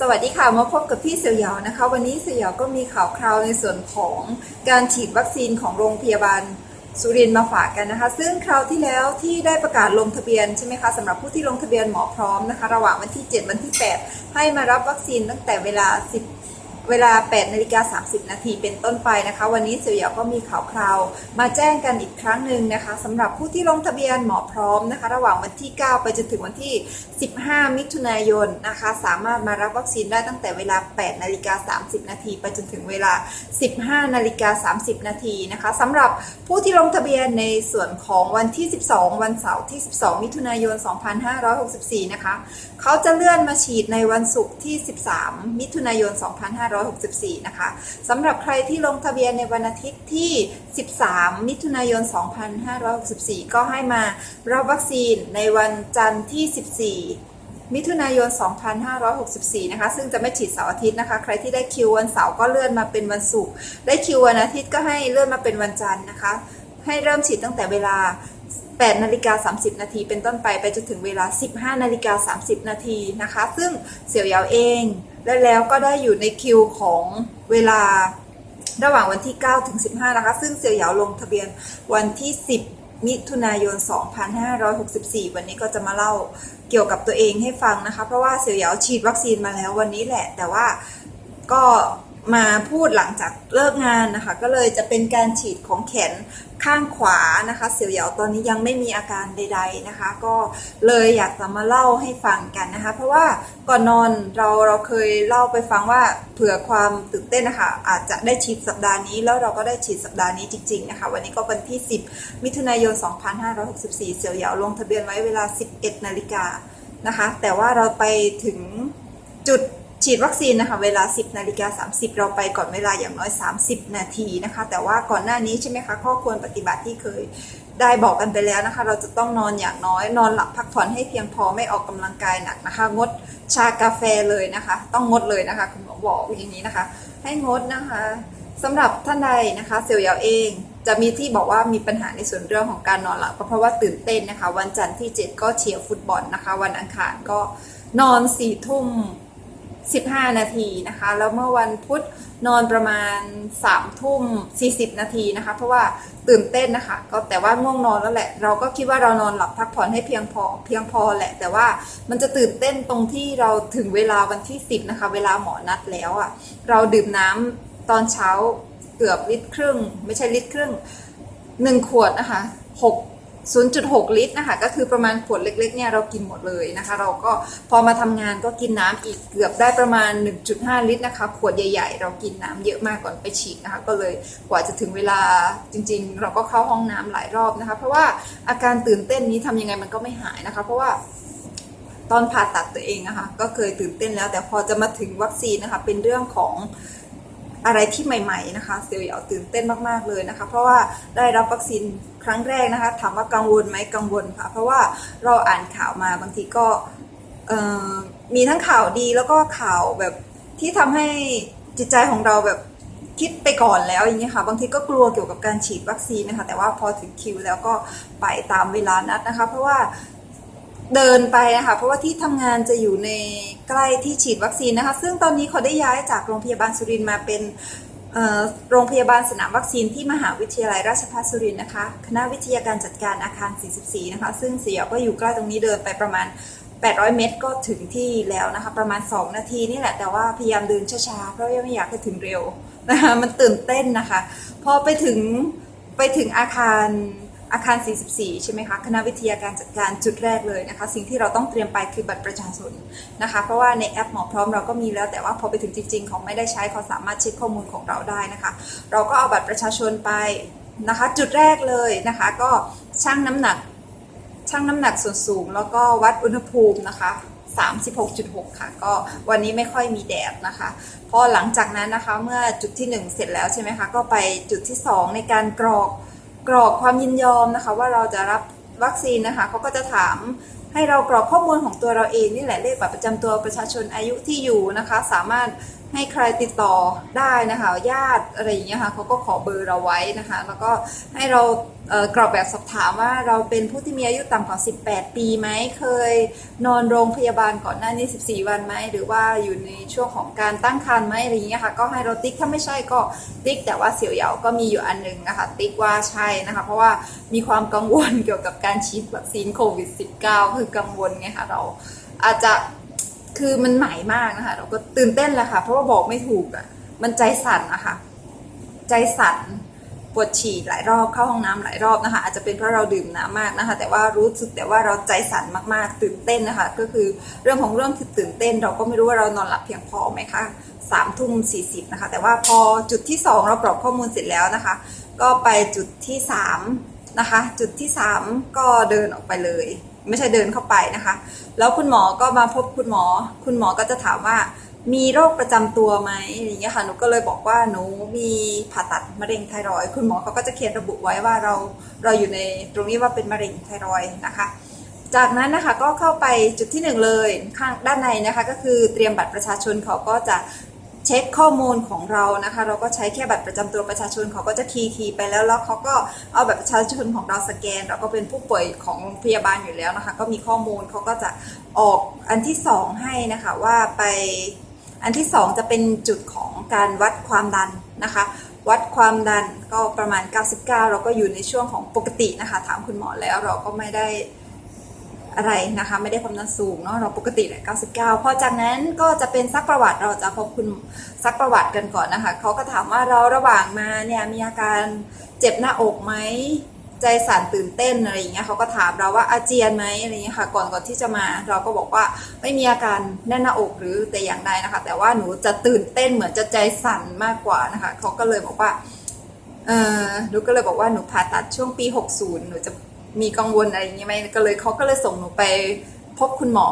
สวัสดีค่ะมาพบกับพี่เสี่ยวเหยานะคะ วันนี้เสี่ยวเหยาก็มีข่าวคราวในส่วนของการฉีดวัคซีนของโรงพยาบาลสุรินทร์มาฝากกันนะคะ ซึ่งคราวที่แล้วที่ได้ประกาศลงทะเบียนใช่ไหมคะสำหรับผู้ที่ลงทะเบียนหมอพร้อมนะคะ ระหว่างวันที่ 7 วันที่ 8 ให้มารับวัคซีนตั้งแต่เวลา 10 เวลา 8นาฬิกา30 นาทีเป็นต้นไปนะคะ วันนี้เสี่ยวหยาก็มีข่าวคราว มาแจ้งกันอีกครั้งหนึ่งนะคะสำหรับผู้ที่ลงทะเบียนหมอพร้อมนะคะ ระหว่างวันที่ 9 ไปจนถึงวันที่ 15 มิถุนายนนะคะ สามารถมารับวัคซีนได้ตั้งแต่เวลา 8นาฬิกา30 นาทีไปจนถึงเวลา 15นาฬิกา30 นาทีนะคะสำหรับผู้ที่ลงทะเบียนในส่วนของวันที่ 12 วันเสาร์ที่ 12 มิถุนายน 2564 นะคะเขาจะเลื่อนมาฉีดในวันศุกร์ที่ 13 มิถุนายน 2564 นะคะสำหรับใครที่ลงทะเบียนในวันอาทิตย์ที่ 13 มิถุนายน 2564 ก็ให้มารับวัคซีนในวันจันทร์ที่ 14มิถุนายน 2564 นะคะ ซึ่งจะไม่ฉีดเสาร์อาทิตย์นะคะ ใครที่ได้คิววันเสาร์ก็เลื่อนมาเป็นวันศุกร์ ได้คิววันอาทิตย์ก็ให้เลื่อนมาเป็นวันจันทร์นะคะ ให้เริ่มฉีดตั้งแต่เวลา 8นาฬิกา30 นาทีเป็นต้นไปไปจนถึงเวลา 15นาฬิกา30 นาทีนะคะ ซึ่งเสี่ยวเหยาวเองและแล้วก็ได้อยู่ในคิวของเวลาระหว่างวันที่ 9 ถึง 15 นะคะ ซึ่งเสี่ยวเหยาวลงทะเบียนวันที่ 10 มิถุนายน 2564 วันนี้ก็จะมาเล่าเกี่ยวกับตัวเองให้ฟังนะคะ เพราะว่าเสี่ยวเหยาวฉีดวัคซีนมาแล้ววันนี้แหละ แต่ว่าก็มาพูดหลังจากเลิกงานนะคะ ก็เลยจะเป็นการฉีดของแขน ข้างขวานะคะเสี่ยวเหยาตอนนี้ยังไม่มีอาการใด ๆนะคะ ก็เลยอยากจะมาเล่าให้ฟังกันนะคะ เพราะว่าก่อนนอนเราเราเคยเล่าไปฟังว่าเผื่อความตื่นเต้นนะคะอาจจะได้ฉีดสัปดาห์นี้ แล้วเราก็ได้ฉีดสัปดาห์นี้จริงๆนะคะวันนี้ก็วันที่ 10 มิถุนายน 2564 เสี่ยวเหยาลงทะเบียนไว้เวลา 11 นาฬิกานะคะ แต่ว่าเราไปถึงจุด ฉีดวัคซีนนะคะเวลา 10นาฬิกา30 เราไปก่อนเวลาอย่างน้อย 30 นาทีนะคะ แต่ว่าก่อนหน้านี้ใช่ไหมคะข้อควรปฏิบัติที่เคยได้บอกกันไปแล้วนะคะ เราจะต้องนอนอย่างน้อย นอนหลับพักผ่อนให้เพียงพอไม่ออกกำลังกายหนักนะคะ งดชากาแฟเลยนะคะ ต้องงดเลยนะคะคุณหมอบอกอย่างนี้นะคะ ให้งดนะคะสำหรับท่านใดนะคะเซลล์ยาวเองจะมีที่บอกว่ามีปัญหาในส่วนเรื่องของการนอนหลับก็เพราะว่าตื่นเต้นนะคะ วันจันทร์ที่ 7 ก็เชียร์ฟุตบอลนะคะ วันอังคารก็นอนสี่ทุ่ม 15 นาทีนะคะ แล้วเมื่อวันพุธนอนประมาณ3ทุ่ม40 นาทีนะคะ เพราะว่าตื่นเต้นนะคะ ก็แต่ว่าง่วงนอนแล้วแหละ เราก็คิดว่าเรานอนหลับพักผ่อนให้เพียงพอเพียงพอแหละ แต่ว่ามันจะตื่นเต้นตรงที่เราถึงเวลาวันที่ 10 นะคะ เวลาหมอนัดแล้วอะ่ะ เราดื่มน้ำตอนเช้าเกือบลิตรครึ่ง ไม่ใช่ลิตรครึ่งหนึ่งขวดนะคะหก 0.6 ลิตรนะคะก็คือประมาณขวดเล็กๆเนี่ยเรากินหมดเลยนะคะ เราก็พอมาทำงานก็กินน้ำอีกเกือบได้ประมาณ 1.5 ลิตรนะคะขวดใหญ่ๆ เรากินน้ำเยอะมากก่อนไปฉีดนะคะ ก็เลยกว่าจะถึงเวลาจริง ๆ เราก็เข้าห้องน้ำหลายรอบนะคะ เพราะว่าอาการตื่นเต้นนี้ทำยังไงมันก็ไม่หายนะคะ เพราะว่าตอนผ่าตัดตัวเองนะคะก็เคยตื่นเต้นแล้ว แต่พอจะมาถึงวัคซีนนะคะเป็นเรื่องของอะไรที่ใหม่ ๆ นะคะเซลล์อยากตื่นเต้นมากๆเลยนะคะ เพราะว่าได้รับวัคซีน ครั้งแรกนะคะ ถามว่ากังวลไหมกังวลค่ะ เพราะว่าเราอ่านข่าวมาบางทีก็มีทั้งข่าวดีแล้วก็ข่าวแบบที่ทำให้จิตใจของเราแบบคิดไปก่อนแล้วอย่างเงี้ยค่ะ บางทีก็กลัวเกี่ยวกับการฉีดวัคซีนนะคะ แต่ว่าพอถึงคิวแล้วก็ไปตามเวลานัดนะคะ เพราะว่าเดินไปนะคะเพราะว่าที่ทำงานจะอยู่ในใกล้ที่ฉีดวัคซีนนะคะ ซึ่งตอนนี้เขาได้ย้ายจากโรงพยาบาลสุรินทร์มาเป็น โรงพยาบาลสนามวัคซีนที่มหาวิทยาลัยราชภัฏสุรินทร์นะคะ คณะวิทยาการจัดการอาคาร 44 นะคะ ซึ่งเสียก็อยู่ใกล้ตรงนี้เดินไปประมาณ 800 เมตรก็ถึงที่แล้วนะคะ ประมาณ 2 นาทีนี่แหละ แต่ว่าพยายามเดินช้าๆ เพราะว่าไม่อยากให้ถึงเร็วนะคะ มันตื่นเต้นนะคะ พอไปถึงไปถึงอาคาร อาคาร 44 ใช่ไหมคะ คณะวิทยาการจัดการจุดแรกเลยนะคะ สิ่งที่เราต้องเตรียมไปคือบัตรประชาชนนะคะ เพราะว่าในแอปหมอพร้อมเราก็มีแล้ว แต่ว่าพอไปถึงจริงๆเขาไม่ได้ใช้เขาสามารถเช็คข้อมูลของเราได้นะคะ เราก็เอาบัตรประชาชนไปนะคะ จุดแรกเลยนะคะ ก็ชั่งน้ำหนักชั่งน้ำหนักส่วนสูง แล้วก็วัดอุณหภูมินะคะ36.6 ค่ะ ก็วันนี้ไม่ค่อยมีแดดนะคะพอหลังจากนั้นนะคะเมื่อจุดที่ 1 เสร็จแล้วใช่ไหมคะ ก็ไปจุดที่ 2 ในการกรอก กรอกความยินยอมนะคะ ว่าเราจะรับวัคซีนนะคะเขาก็จะถามให้เรากรอกข้อมูลของตัวเราเองนี่แหละเลขบัตรประจำตัวประชาชนอายุที่อยู่นะคะ สามารถ ให้ใครติดต่อได้นะคะญาติอะไรอย่างเงี้ยค่ะเขาก็ขอเบอร์เราไว้นะคะ แล้วก็ให้เรากรอกแบบสอบถามว่าเราเป็นผู้ที่มีอายุต่ำกว่า 18 ปีไหมเคยนอนโรงพยาบาลก่อนหน้านี้ 14 วันไหมหรือว่าอยู่ในช่วงของการตั้งครรภ์ไหมอะไรอย่างเงี้ยค่ะก็ให้เราติ๊กถ้าไม่ใช่ก็ติ๊ก แต่ว่าเสียวเหยาก็มีอยู่อันหนึงนะคะติ๊กว่าใช่นะคะ เพราะว่ามีความกังวลเกี่ยวกับการฉีดวัคซีนโควิด -19 คือกังวลไงคะเราอาจจะ คือมันใหม่มากนะคะ เราก็ตื่นเต้นแหละค่ะ เพราะว่าบอกไม่ถูกอะ่ะ มันใจสั่นนะคะ ใจสั่นปวดฉี่หลายรอบเข้าห้องน้ำหลายรอบนะคะ อาจจะเป็นเพราะเราดื่มน้ำมากนะคะ แต่ว่ารู้สึกแต่ว่าเราใจสั่นมากๆ ตื่นเต้นนะคะ ก็คือเรื่องของเรื่องคือตื่นเต้น เราก็ไม่รู้ว่าเรานอนหลับเพียงพอไหมคะสามทุ่มสี่สิบนะคะ แต่ว่าพอจุดที่สองเรากรอกข้อมูลเสร็จแล้วนะคะ ก็ไปจุดที่สามนะคะ จุดที่สามก็เดินออกไปเลย ไม่ใช่เดินเข้าไปนะคะ แล้วคุณหมอก็มาพบคุณหมอ คุณหมอก็จะถามว่า มีโรคประจำตัวไหมอย่างเงี้ยค่ะหนูก็เลยบอกว่าหนูมีผ่าตัดมะเร็งไทรอยคุณหมอเขาก็จะเขียนระบุไว้ว่าเราเราอยู่ในตรงนี้ว่าเป็นมะเร็งไทรอยนะคะจากนั้นนะคะก็เข้าไปจุดที่หนึ่งเลยข้างด้านในนะคะก็คือเตรียมบัตรประชาชนเขาก็จะ เช็คข้อมูลของเรานะคะ เราก็ใช้แค่บัตรประจำตัวประชาชนเขาก็จะคีย์คีย์ไปแล้วแล้วเขาก็เอาบัตรประชาชนของเราสแกน เราก็เป็นผู้ป่วยของโรงพยาบาลอยู่แล้วนะคะ ก็มีข้อมูลเขาก็จะออกอันที่สองให้นะคะว่าไปอันที่สองจะเป็นจุดของการวัดความดันนะคะ วัดความดันก็ประมาณ 99 เราก็อยู่ในช่วงของปกตินะคะ ถามคุณหมอแล้วเราก็ไม่ได้ อะไรนะคะ ไม่ได้ความดันสูงเนาะเราปกติแหละ99 พอจากนั้นก็จะเป็นซักประวัติเราจะพบคุณซักประวัติกันก่อนนะคะเขาก็ถามว่าเราระหว่างมาเนี่ยมีอาการเจ็บหน้าอกไหมใจสั่นตื่นเต้นอะไรอย่างเงี้ยเขาก็ถามเราว่าอาเจียนไหมอะไรอย่างเงี้ยค่ะก่อนก่อนที่จะมา เราก็บอกว่าไม่มีอาการแน่นหน้าอกหรือแต่อย่างใดนะคะ แต่ว่าหนูจะตื่นเต้นเหมือนจะใจสั่นมากกว่านะคะเขาก็เลยบอกว่าเออหนูก็เลยบอกว่าหนูผ่าตัดช่วงปี 60 หนูจะ มีกังวลอะไรอย่างเงี้ยไหมก็เลยเขาก็เลยส่งหนูไปพบคุณหมอ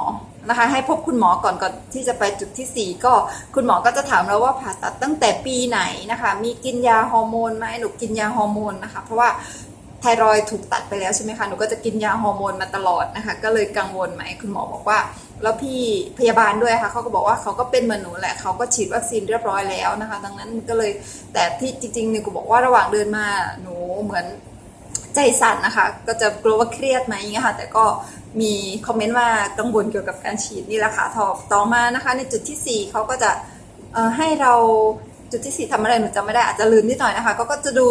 นะคะให้พบคุณหมอก่อนก่อนที่จะไปจุดที่ 4 ก็คุณหมอก็จะถามเราว่าผ่าตัดตั้งแต่ปีไหนนะคะ มีกินยาฮอร์โมนไหมหนูกินยาฮอร์โมนนะคะ เพราะว่าไทรอยด์ถูกตัดไปแล้วใช่ไหมคะหนูก็จะกินยาฮอร์โมนมาตลอดนะคะ ก็เลยกังวลไหมคุณหมอบอกว่า แล้วพี่พยาบาลด้วยค่ะเขาก็บอกว่าเขาก็เป็นเหมือนหนูแหละเขาก็ฉีดวัคซีนเรียบร้อยแล้วนะคะ ดังนั้นก็เลยแต่ที่จริงๆเนี่ยกูบอกว่าระหว่างเดินมาหนูเหมือน ใจสั่นนะคะ ก็จะกลัวว่าเครียดไหมอย่างเงี้ยค่ะ แต่ก็มีคอมเมนต์ว่ากังวลเกี่ยวกับการฉีดนี่แหละค่ะต่อต่อมานะคะ ในจุดที่สี่เขาก็จะให้เราจุดที่สี่ทำอะไรหนูจำไม่ได้อาจจะลืมนิดหน่อยนะคะก็ก็จะดู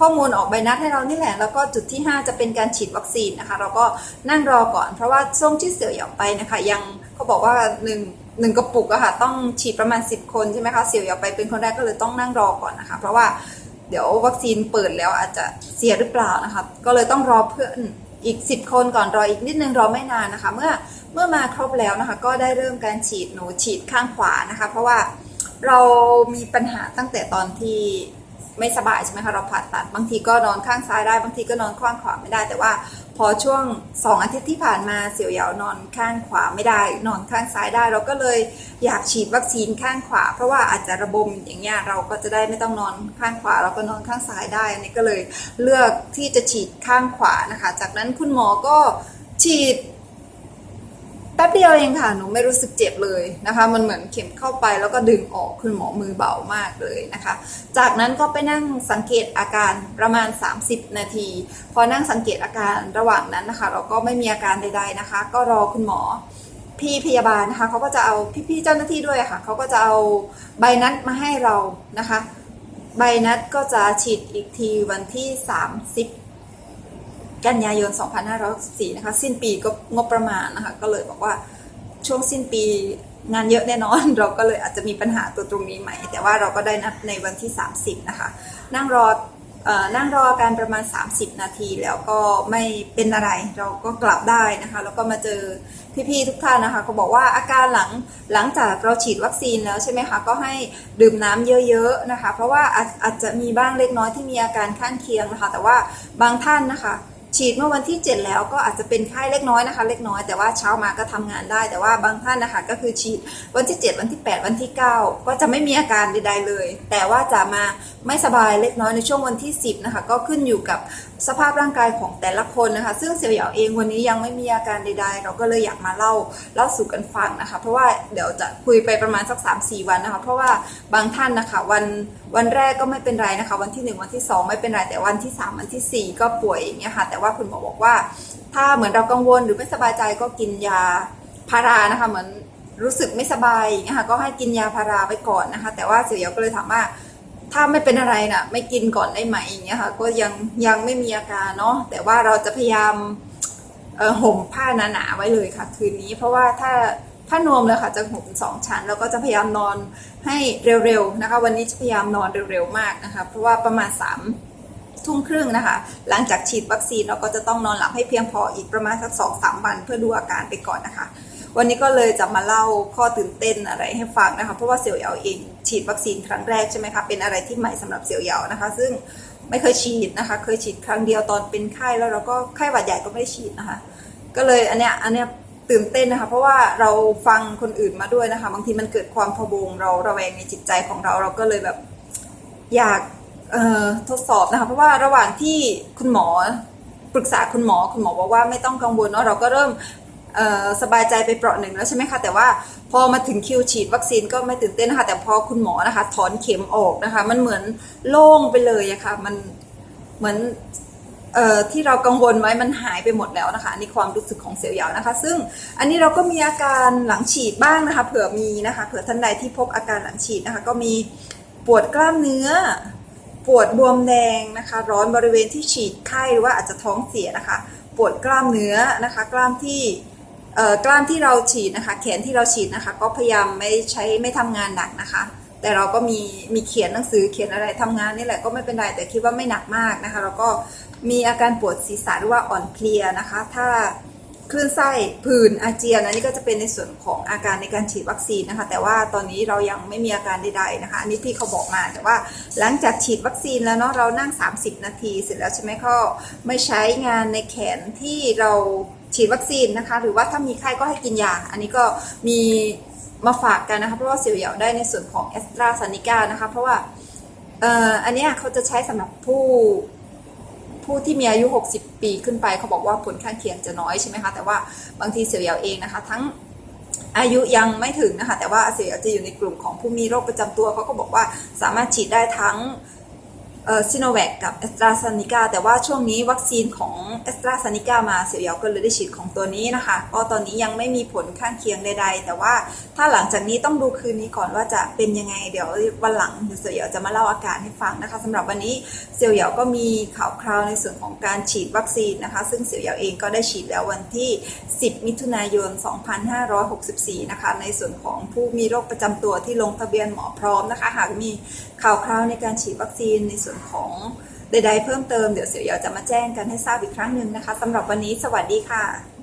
ข้อมูลออกใบนัดให้เรานี่แหละ แล้วก็จุดที่ 5 จะเป็นการฉีดวัคซีนนะคะ เราก็นั่งรอก่อน เพราะว่าช่วงที่เสี่ยวหยองไปนะคะ ยังเขาบอกว่าหนึ่งหนึ่งกระปุกอะค่ะต้องฉีดประมาณ 10 คนใช่ไหมคะเสี่ยวหยองไปเป็นคนแรกก็เลยต้องนั่งรอก่อนนะคะ เพราะว่า เดี๋ยววัคซีนเปิดแล้วอาจจะเสียหรือเปล่านะคะก็เลยต้องรอเพื่อนอีก 10 คนก่อนรออีกนิดนึงรอไม่นานนะคะ เมื่อเมื่อมาครบแล้วนะคะ ก็ได้เริ่มการฉีดหนูฉีดข้างขวานะคะ เพราะว่าเรามีปัญหาตั้งแต่ตอนที่ไม่สบายใช่ไหมคะเราผ่าตัดบางทีก็นอนข้างซ้ายได้ บางทีก็นอนข้างขวาไม่ได้แต่ว่า พอช่วงสองอาทิตย์ที่ผ่านมาเสี่ยวเหยานอนข้างขวาไม่ได้ นอนข้างซ้ายได้ เราก็เลยอยากฉีดวัคซีนข้างขวา เพราะว่าอาจจะระบมอย่างเงี้ยเราก็จะได้ไม่ต้องนอนข้างขวา เราก็นอนข้างซ้ายได้อันนี้ก็เลยเลือกที่จะฉีดข้างขวานะคะ จากนั้นคุณหมอก็ฉีด แป๊บเดียวเองค่ะ หนูไม่รู้สึกเจ็บเลยนะคะ มันเหมือนเข็มเข้าไปแล้วก็ดึงออกคุณหมอมือเบามากเลยนะคะ จากนั้นก็ไปนั่งสังเกตอาการประมาณ 30 นาที พอนั่งสังเกตอาการระหว่างนั้นนะคะ เราก็ไม่มีอาการใด ๆนะคะ ก็รอคุณหมอพี่พยาบาลนะคะเขาก็จะเอาพี่ๆเจ้าหน้าที่ด้วยค่ะเขาก็จะเอาใบนัดมาให้เรานะคะ ใบนัดก็จะฉีดอีกทีวันที่ 30 กันยายน 2564นะคะสิ้นปีก็งบประมาณนะคะก็เลยบอกว่าช่วงสิ้นปีงานเยอะแน่นอน เราก็เลยอาจจะมีปัญหาตัวตรงนี้ไหมแต่ว่าเราก็ได้นัดในวันที่ 30 นะคะ นั่งรอเอ่อนั่งรอการประมาณ 30 นาทีแล้วก็ไม่เป็นอะไรเราก็กลับได้นะคะ แล้วก็มาเจอพี่ๆทุกท่านนะคะเขาบอกว่าอาการหลังหลังจากเราฉีดวัคซีนแล้วใช่ไหมคะก็ให้ดื่มน้ำเยอะๆนะคะ เพราะว่าอาจอาจจะมีบ้างเล็กน้อยที่มีอาการข้างเคียงนะคะ แต่ว่าบางท่านนะคะ ฉีดเมื่อวันที่ 7 แล้วก็อาจจะเป็นไข้เล็กน้อยนะคะ เล็กน้อยแต่ว่าเช้ามาก็ทำงานได้ แต่ว่าบางท่านนะคะก็คือฉีดวันที่ 7 วันที่ 8 วันที่ 9 ก็จะไม่มีอาการใดๆเลย แต่ว่าจะมาไม่สบายเล็กน้อยในช่วงวันที่ 10นะคะก็ขึ้นอยู่กับสภาพร่างกายของแต่ละคนนะคะ ซึ่งเสี่ยวเหยาเองวันนี้ยังไม่มีอาการใด ๆ เราก็เลยอยากมาเล่าเล่าสู่กันฟังนะคะ เพราะว่าเดี๋ยวจะคุยไปประมาณสัก 3-4 วันนะคะ เพราะว่าบางท่านนะคะวันวันแรกก็ไม่เป็นไรนะคะ วันที่ 1 วันที่ 2 ไม่เป็นไรแต่วันที่ 3 วันทีสี่4 ก็ป่วยอย่างเงี้ยค่ะ แต่ว่าคุณหมอบอกว่า ถ้าเหมือนเรากังวลหรือไม่สบายใจก็กินยาพารานะคะเหมือนรู้สึกไม่สบายอย่างเงี้ยค่ะก็ให้กินยาพาราไปก่อนนะคะ แต่ว่าเสี่ยวเหยาก็เลยถามว่า ถ้าไม่เป็นอะไรนะ่ะ ไม่กินก่อนได้ไหมอย่างเงี้ยค่ะ ก็ยังยังไม่มีอาการเนาะแต่ว่าเราจะพยายามห่มผ้าหนาๆไว้เลยค่ะ คืนนี้เพราะว่าถ้าผ้านวมเลยค่ะจะห่มสองชั้น แล้วก็จะพยายามนอนให้เร็วๆนะคะ วันนี้จะพยายามนอนเร็วๆมากนะคะ เพราะว่าประมาณสามทุ่มครึ่งนะคะ หลังจากฉีดวัคซีนเราก็จะต้องนอนหลับให้เพียงพออีกประมาณสักสองสามวันเพื่อดูอาการไปก่อนนะคะ วันนี้ก็เลยจะมาเล่าข้อตื่นเต้นอะไรให้ฟังนะคะ เพราะว่าเสี่ยวเหยาเองฉีดวัคซีนครั้งแรกใช่ไหมคะ เป็นอะไรที่ใหม่สำหรับเสี่ยวเหยานะคะ ซึ่งไม่เคยฉีดนะคะ เคยฉีดครั้งเดียวตอนเป็นไข้แล้วเราก็ไข้หวัดใหญ่ก็ไม่ได้ฉีดนะคะ ก็เลยอันเนี้ยอันเนี้ยตื่นเต้นนะคะ เพราะว่าเราฟังคนอื่นมาด้วยนะคะ บางทีมันเกิดความพะวงเราระแวงในจิตใจของเรา เราก็เลยแบบอยากทดสอบนะคะ เพราะว่าระหว่างที่คุณหมอปรึกษาคุณหมอคุณหมอบอกว่าไม่ต้องกังวลเนาะเราก็เริ่ม สบายใจไปเปราะหนึ่งแล้วใช่ไหมคะแต่ว่าพอมาถึงคิวฉีดวัคซีนก็ไม่ตื่นเต้นนะคะแต่พอคุณหมอนะคะ ถอนเข็มออกนะคะ มันเหมือนโล่งไปเลยอะค่ะมันเหมือนเอ่อที่เรากังวลไว้มันหายไปหมดแล้วนะคะอันนี้ความรู้สึกของเสี่ยวเหยานะคะ ซึ่งอันนี้เราก็มีอาการหลังฉีดบ้างนะคะ เผื่อมีนะคะ เผื่อท่านใดที่พบอาการหลังฉีดนะคะ ก็มีปวดกล้ามเนื้อ ปวดบวมแดงนะคะ ร้อนบริเวณที่ฉีดไข้หรือว่าอาจจะท้องเสียนะคะ ปวดกล้ามเนื้อนะคะ กล้ามที่ กล้ามที่เราฉีดนะคะ แขนที่เราฉีดนะคะ ก็พยายามไม่ใช้ไม่ทำงานหนักนะคะ แต่เราก็มีมีเขียนหนังสือเขียนอะไรทำงานนี่แหละก็ไม่เป็นไรแต่คิดว่าไม่หนักมากนะคะ แล้วก็มีอาการปวดศีรษะหรือว่าอ่อนเพลียนะคะ ถ้า คลื่นไส้ผื่นอาเจียนอันนี้ก็จะเป็นในส่วนของอาการในการฉีดวัคซีนนะคะ แต่ว่าตอนนี้เรายังไม่มีอาการใดๆนะคะ อันนี้พี่เขาบอกมาแต่ว่าหลังจากฉีดวัคซีนแล้วเนาะเรานั่ง 30 นาที เสร็จแล้วใช่ไหมก็ไม่ใช้งานในแขนที่เราฉีดวัคซีนนะคะ หรือว่าถ้ามีไข้ก็ให้กินยา อันนี้ก็มีมาฝากกันนะคะ เพราะว่าเสี่ยวเหยาได้ในส่วนของแอสตราซ e นิกานะคะ เพราะว่าเอ่ออันนี้เขาจะใช้สำหรับผู้ ผู้ที่มีอายุ 60 ปีขึ้นไปเขาบอกว่าผลข้างเคียงจะน้อยใช่ไหมคะแต่ว่าบางทีเสี่ยวเหยาเองนะคะ ทั้งอายุยังไม่ถึงนะคะแต่ว่าเสี่ยวเหยาจะอยู่ในกลุ่มของผู้มีโรคประจำตัวเขาก็บอกว่าสามารถฉีดได้ทั้ง ซิโนแวคกับแอสตราซ e นิกาแต่ว่าช่วงนี้วัคซีนของแอสตราซ e นิกามาเสี่ยวเหยาก็เลยได้ฉีดของตัวนี้นะคะ ก็ตอนนี้ยังไม่มีผลข้างเคียงใดๆ แต่ว่าถ้าหลังจากนี้ต้องดูคืนนี้ก่อนว่าจะเป็นยังไงเดี๋ยววันหลังเดี๋ยวเสี่ยวเหยาจะมาเล่าอาการให้ฟังนะคะสำหรับวันนี้เสี่ยวเหยาก็มีข่าวคราวในส่วนของการฉีดวัคซีนนะคะ ซึ่งเสี่ยวเหยาเองก็ได้ฉีดแล้ววันที่ 10 มิถุนายน 2564 นะคะ ในส่วนของผู้มีโรคประจำตัวที่ลงทะเบียนหมอพร้อมนะคะ หากมีข่าวคราวในการฉีดวัคซีนในส่วนของใดๆเพิ่มเติมเดี๋ยวเสี่ยวเยาจะมาแจ้งกันให้ทราบอีกครั้งหนึ่งนะคะสำหรับวันนี้สวัสดีค่ะ